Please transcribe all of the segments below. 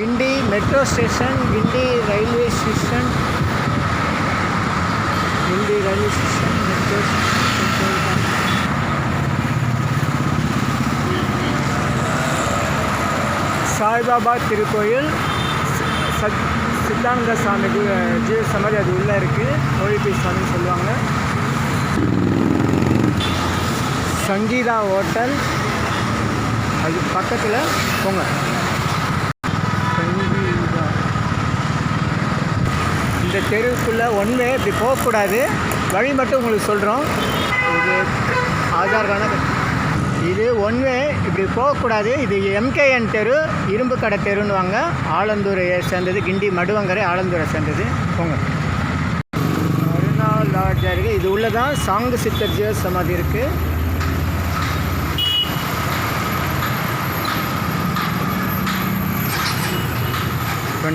Guindy metro station Guindy railway station Guindy railway station metro station. Saibaba திருக்கோயில் சத் சித்தானந்த சாமி கு- ஜீவ சமாதி அது உள்ளே இருக்குது மொழிப்பி சாமின்னு சொல்லுவாங்க. சங்கீதா ஹோட்டல். அது பக்கத்தில் போங்க சங்கீதா இந்த தெருவுக்குள்ளே ஒன்வே இப்படி போகக்கூடாது. வழி மட்டும் உங்களுக்கு சொல்கிறோம் இது ஆதார் கார்டு. இது ஒன்வே இப்படி போகக்கூடாது. இது எம்கேஎன் தெரு இரும்பு கடை தெருன்னுவாங்க. ஆலந்தூரை சேர்ந்தது கிண்டி மடுவங்கரை ஆலந்தூரை சேர்ந்தது. போங்க. மறுநாள் லாட்ஜாக இருக்குது இது உள்ளே தான் சாங்கு சித்தர் சமாதி இருக்குது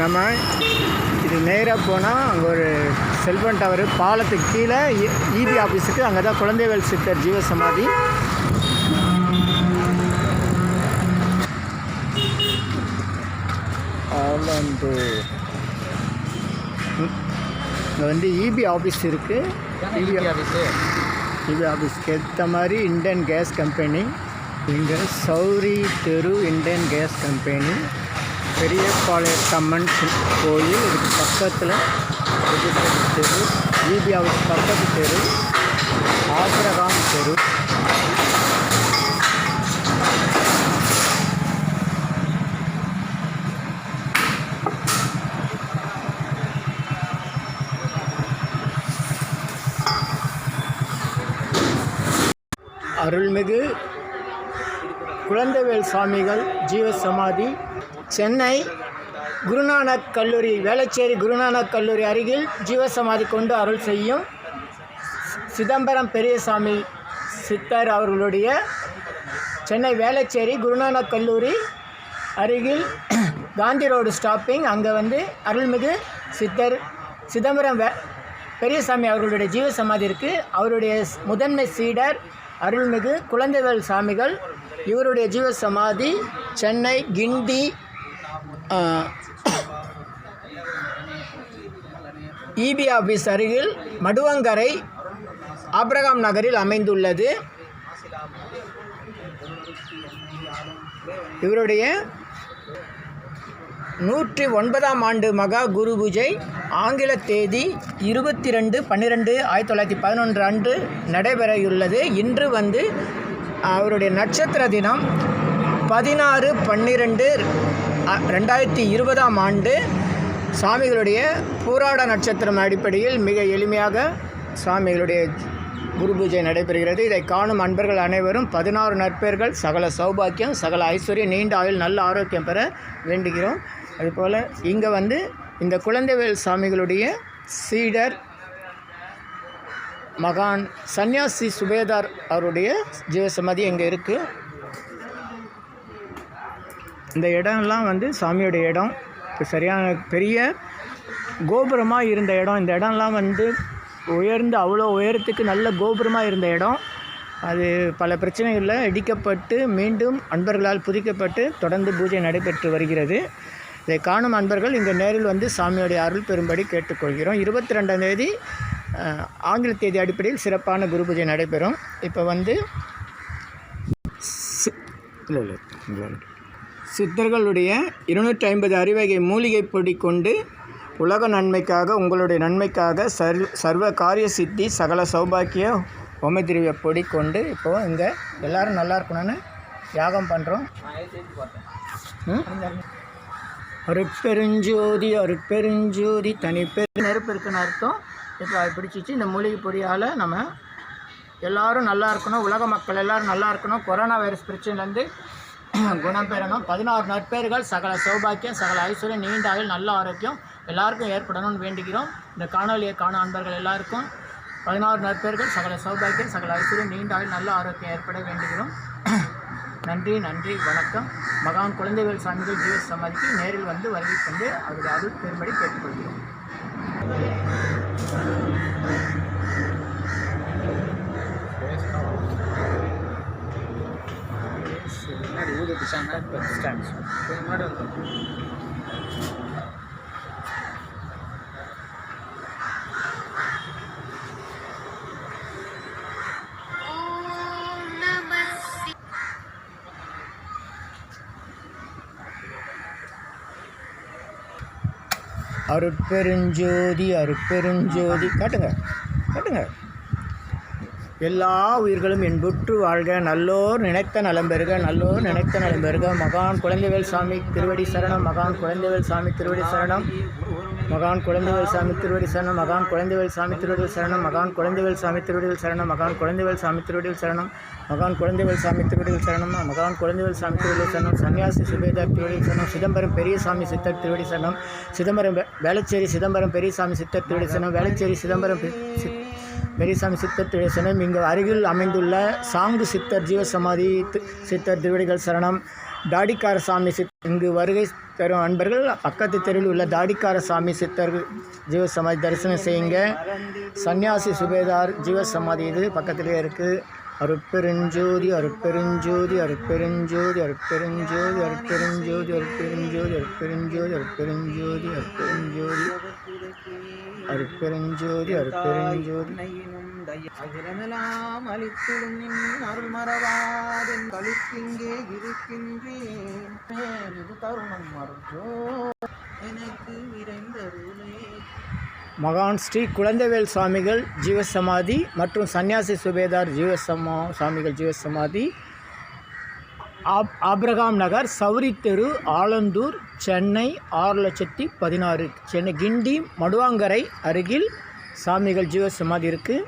நம்ம இது நேராக போனால் அங்கே ஒரு செல்வன் டவர் பாலத்துக்கு கீழே இபி ஆஃபீஸுக்கு அங்கே தான் குழந்தைவேல் சித்தர் ஜீவ சமாதி. ஆலந்தூர் இங்கே வந்து இபி ஆஃபீஸ் இருக்குது இபி இபி ஆஃபீஸ்க்கு ஏற்ற மாதிரி இந்தியன் கேஸ் கம்பெனி. இங்கே சௌரி தெரு இந்தியன் கேஸ் கம்பெனி. பெரியபாளையத்தம்மன் சி- கோயில். இதுக்கு பக்கத்தில் தெரு இபி பக்கத்து தெரு ஆசிரகாம் தெரு. அருள்மிகு குழந்தைவேல் சுவாமிகள் ஜீவ சமாதி சென்னை குருநானக் கல்லூரி வேளச்சேரி குருநானக் கல்லூரி அருகில் ஜீவசமாதி கொண்டு அருள் செய்யும் சிதம்பரம் பெரியசாமி சித்தர் அவர்களுடைய சென்னை வேளச்சேரி குருநானக் கல்லூரி அருகில் காந்தி ரோடு ஸ்டாப்பிங். அங்கே வந்து அருள்மிகு சித்தர் சிதம்பரம் வே பெரியசாமி அவர்களுடைய ஜீவ சமாதி இருக்குது அவருடைய முதன்மை சீடர் அருள்மிகு குழந்தைகள் சாமிகள் இவருடைய ஜீவ சமாதி சென்னை கிண்டி இபி ஆஃபீஸ் அருகில் மடுவங்கரை ஆப்ரகாம் நகரில் அமைந்துள்ளது. இவருடைய நூற்றி ஒன்பதாம் ஆண்டு மகா குரு பூஜை ஆங்கில தேதி இருபத்தி ரெண்டு பன்னிரெண்டு ஆயிரத்தி தொள்ளாயிரத்தி பதினொன்று அன்று நடைபெறவுள்ளது. இன்று வந்து அவருடைய நட்சத்திர தினம் பதினாறு பன்னிரெண்டு ரெண்டாயிரத்தி இருபதாம் ஆண்டு. சாமிகளுடைய பூராட நட்சத்திரம் அடிப்படையில் மிக எளிமையாக சாமிகளுடைய குரு பூஜை நடைபெறுகிறது. இதை காணும் அன்பர்கள் அனைவரும் பதினாறு நற்பெயர்கள் சகல சௌபாக்கியம் சகல ஐஸ்வர்யம் நீண்ட ஆயுள் நல்ல ஆரோக்கியம் பெற வேண்டுகிறோம். அதுபோல் இங்கே வந்து இந்த குழந்தைவேல் சாமிகளுடைய சீடர் மகான் சன்னியாசி சுபேதார் அவருடைய ஜீவசமாதி இங்கே இருக்குது இந்த இடம்லாம் வந்து சாமியோடைய இடம். இப்போ சரியான பெரிய கோபுரமாக இருந்த இடம். இந்த இடம்லாம் வந்து உயர்ந்து அவ்வளோ உயரத்துக்கு நல்ல கோபுரமாக இருந்த இடம். அது பல பிரச்சனைகளில் இடிக்கப்பட்டு மீண்டும் அன்பர்களால் புதிக்கப்பட்டு தொடர்ந்து பூஜை நடைபெற்று வருகிறது. இதை காணும் அன்பர்கள் இங்கே நேரில் வந்து சாமியோடைய அருள் பெறும்படி கேட்டுக்கொள்கிறோம். இருபத்தி ரெண்டாம் தேதி ஆங்கில தேதி அடிப்படையில் சிறப்பான குரு பூஜை நடைபெறும். இப்போ வந்து இல்லை இல்லை சித்தர்களுடைய இருநூற்றி ஐம்பது அறிவகை மூலிகை பொடி கொண்டு உலக நன்மைக்காக உங்களுடைய நன்மைக்காக சர் சர்வ காரிய சித்தி சகல சௌபாக்கிய ஹோமதிரிய பொடி கொண்டு இப்போது இங்கே எல்லோரும் நல்லா இருக்கணும்னு யாகம் பண்ணுறோம் ம்? அருட்பெருஞ்சோதி அருட்பெருஞ்சோதி தனிப்பெரு. நெருப்பு இருக்குன்னு அர்த்தம். இப்போ அது பிடிச்சிச்சு. இந்த மூலிகை பொடியால் நம்ம எல்லாரும் நல்லா இருக்கணும். உலக மக்கள் எல்லாரும் நல்லா இருக்கணும். கொரோனா வைரஸ் பிரச்சனைலேருந்து குணம் பெறணும். பதினாறு நற்பேர்கள் சகல சௌபாக்கியம் சகல ஐஸ்வர்யம் நீண்ட ஆயுள் நல்ல ஆரோக்கியம் எல்லாருக்கும் ஏற்படணும்னு வேண்டுகிறோம். இந்த காணொலியை காணும் அன்பர்கள் எல்லாருக்கும் பதினாறு நற்பேர்கள் சகல சௌபாக்கியம் சகல ஐஸ்வர்யம் நீண்ட ஆயுள் நல்ல ஆரோக்கியம் ஏற்பட வேண்டுகிறோம். நன்றி நன்றி வணக்கம். மகான் குழந்தைவேல் சாமிகள் ஜீவ சமாதிக்கு நேரில் வந்து வருகை கொண்டு அவருடைய அருள் பெரும்படி கேட்டுக்கொள்கிறோம். முன்னாடி ஊதுட்டு ஸ்டாண்ட் முன்னாடி வந்து அருட்பெருஞ்சோதி அருட்பெருஞ்சோதி. காட்டுங்க காட்டுங்க. எல்லா உயிர்களும் என்புற்று வாழ்க. நல்லோர் நினைத்த நலம் பெறுக. நல்லோர் நினைத்த நலம் பெறுக. மகான் குழந்தைவேல் சாமி திருவடி சரணம். மகான் குழந்தைவேல் சாமி திருவடி சரணம். மகான் குழந்தைகள் சாமி திருவடி சரணம் மகான் குழந்தைகள் சாமி திருவடிகள் சரணம் மகான் குழந்தைகள் சாமி திருவடியில் சரணம் மகான் குழந்தைகள் சாமி திருவடியில் சரணம் மகான் குழந்தைகள் சாமி திருவடியில் சரணம் மகான் குழந்தைகள் சாமி திருவடிகள் சரணம் சன்னியாசி சுபேதார் திருவடியில் சரணம் சிதம்பரம் பெரியசாமி சித்தர் திருவடி சரணம் சிதம்பரம் வேளச்சேரி சிதம்பரம் பெரியசாமி சித்தர் திருவடி சரணம் வேளச்சேரி சிதம்பரம் பெரியசாமி சித்தர் திருவடி சரணம் இங்கு அருகில் அமைந்துள்ள சாங்கு சித்தர் ஜீவசமாதி சித்தர் திருவடிகள் சரணம் தாடிக்கார சாமி சித் இங்கு வருகை தரும் அன்பர்கள் பக்கத்து தெருவில் உள்ள தாடிக்கார சாமி சித்தர் ஜீவசமாதி தரிசனம் செய்யுங்க. சன்னியாசி சுபேதார் ஜீவசமாதி இது பக்கத்திலே இருக்குது அருட்பெருஞ்சோதி அருட்பெருஞ்சோதி அருட்பெருஞ்சோதி அருட்பெருஞ்சோதி அருட்பெருஞ்சோதி அருட்பெருஞ்சோதி அருட்பெருஞ்சோதி அருட்பெருஞ்சோதி அருட்பெருஞ்சோதி அருட்பெருஞ்சோதி அருட்பெருஞ்சோதி அகிலமெல்லாம் அளித்திடும் நின் அருள் மறவாதென் கழுத்திங்கே இருக்கின்றேன் தருணம் மறுஜோ எனக்கு விரைந்தருளே மகான் ஸ்ரீ குழந்தைவேல் சுவாமிகள் ஜீவசமாதி மற்றும் சன்னியாசி சுபேதார் ஜீவசமா சுவாமிகள் ஜீவசமாதி. ஆப் ஆப்ரகாம் நகர் சௌரி தெரு ஆலந்தூர் சென்னை ஆறு லட்சத்தி பதினாறு. சென்னை கிண்டி மடுவாங்கரை அருகில் சாமிகள் ஜீவசமாதி இருக்குது